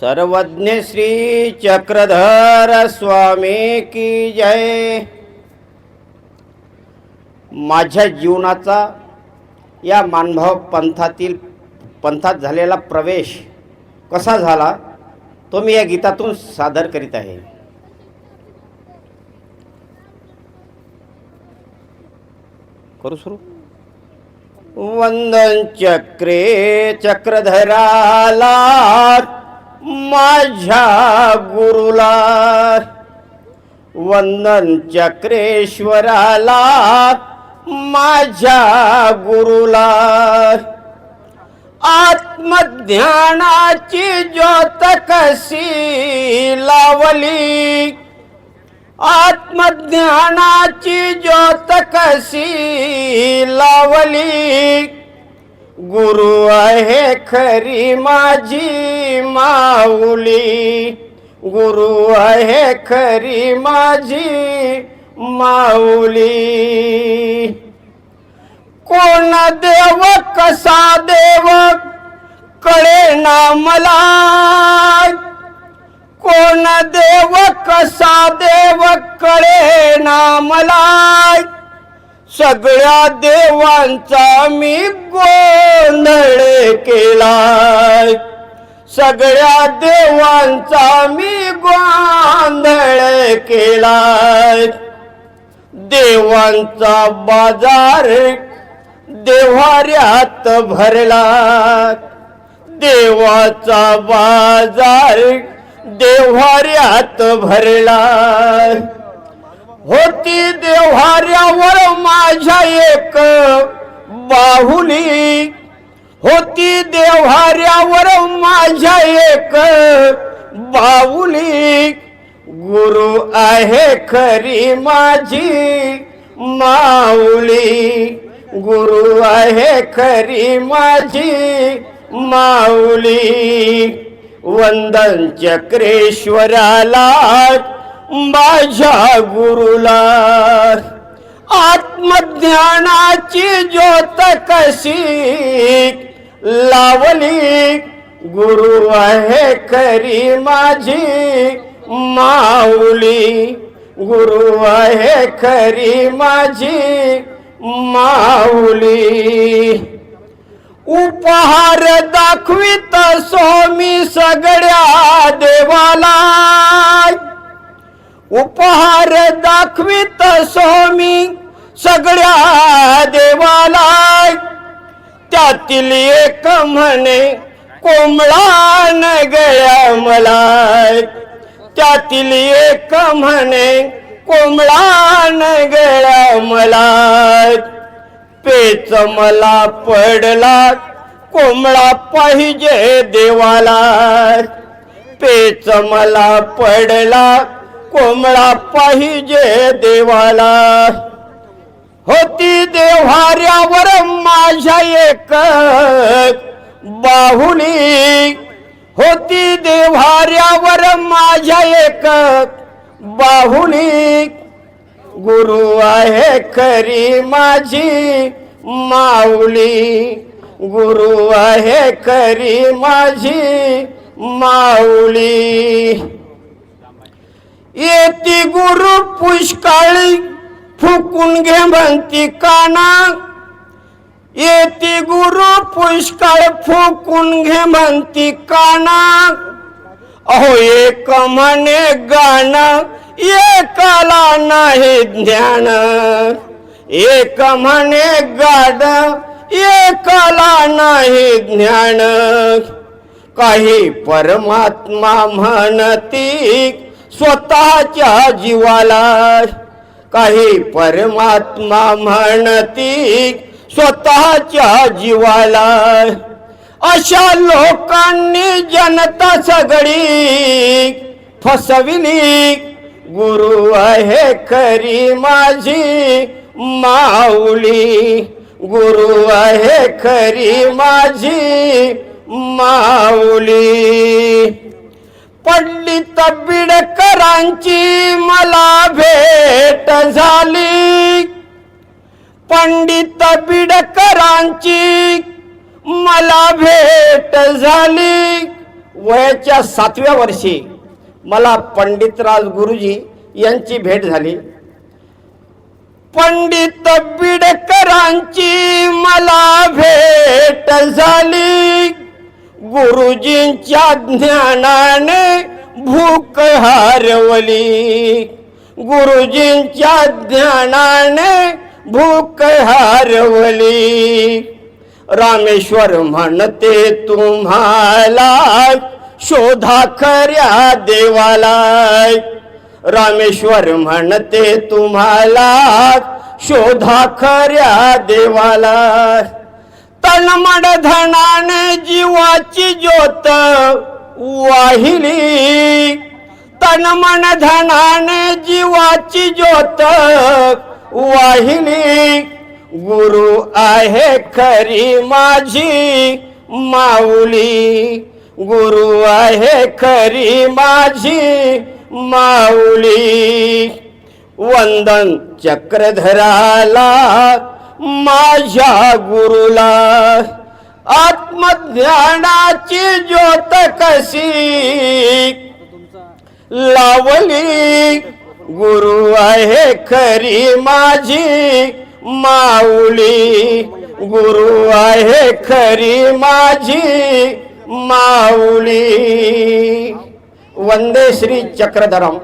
सर्वज्ञ श्री चक्रधर स्वामी की जय. माझ्या जीवनाचा या मानभाव पंथातील पंथात झालेला प्रवेश कसा झाला तो मी या गीतातून सादर करीत आहे. करू सुरू. वंदन चक्रे चक्रधराला माझ्या गुरुला वंदन चक्रेश्वराला माझ्या गुरुला आत्मज्ञानाची ज्योत कशी लावली. आत्मज्ञानाची ज्योत कशी लावली. गुरु आहे खरी माझी माऊली. गुरु आहे खरी माझी माऊली. कोण देव कसा देव कळे ना मला. कोण देव कसा देव कळे ना मला. सगळ्या देवांचा मी गोंधळ केलाय. सगळ्या देवांचा मी गोंधळ केलाय. देवांचा बाजार देव्हाऱ्यात भरला. देवाचा बाजार देव्हाऱ्यात भरला. होती देव्हाऱ्यावर माझ्या एक बाहुली. होती देव्हाऱ्यावर माझ्या एक बाहुली. गुरु आहे खरी माझी माऊली. गुरु आहे खरी माझी माऊली. वंदन चक्रेश्वराला माझ्या गुरुला आत्मज्ञानाची ज्योत कशी लावली? गुरु आहे खरी माझी माऊली. गुरु आहे खरी माझी माऊली. उपहार दाखवित स्वामी सगळ्या देवाला. उपहार दाखवित स्वामी सगळ्या देवाला त्यातील एक म्हणे कोंबळा न गळ्या मला त्यातील एक म्हणे कोंबळा न गळ्या मला पेच मला पडला कोंबळा पाहिजे देवाला पेच मला पडला कोंबडा पाहिजे देवाला. होती देव्हाऱ्यावर माझ्या एक बाहुली. होती देव्हाऱ्यावर माझ्या एक बाहुली. गुरु आहे खरी माझी माऊली. गुरु आहे खरी माझी माऊली. येती गुरु पुष्काळी फुकून घे म्हणती काना. येती गुरु पुष्काळ फुकून घे म्हणती काना. अहो एक म्हणे गाणं एकाला नाही ज्ञान. एक म्हणे गाड एकाला नाही ज्ञान. काही परमात्मा म्हणती स्वतःच्या जीवाला काही परमात्मा म्हणती स्वतःच्या जीवाला. अशा लोकांनी जनता सगळी फसविली. गुरु आहे खरी माझी माऊली. गुरु आहे खरी माझी माऊली. पडली तबिडकरांची मला भेट झाली. पंडित बिडकरांची मला भेट झाली. वयाच्या सातव्या वर्षी मला पंडितराज गुरुजी यांची भेट झाली. पंडित बिडकरांची मला भेट झाली. गुरुजींच्या ज्ञानाने भूक हारवली. गुरुजींच्या ज्ञानाने भूक हारवली. रामेश्वर म्हणते तुम्हाला शोधा खऱ्या देवाला. रामेश्वर म्हणते तुम्हाला शोधा खऱ्या देवाला. तनमड धनाने जीवाची ज्योत वाहिली. तनमन धनाने जीवाची ज्योत वाहिली. गुरु आहे खरी माझी माऊली. गुरु आहे खरी माझी माऊली. वंदन चक्रधराला माझ्या गुरुला. आत्मज्ञानाची ज्योत कशी लावली? गुरु आहे खरी माझी माऊली. गुरु आहे खरी माझी माऊली. वंदे श्री चक्रधरम.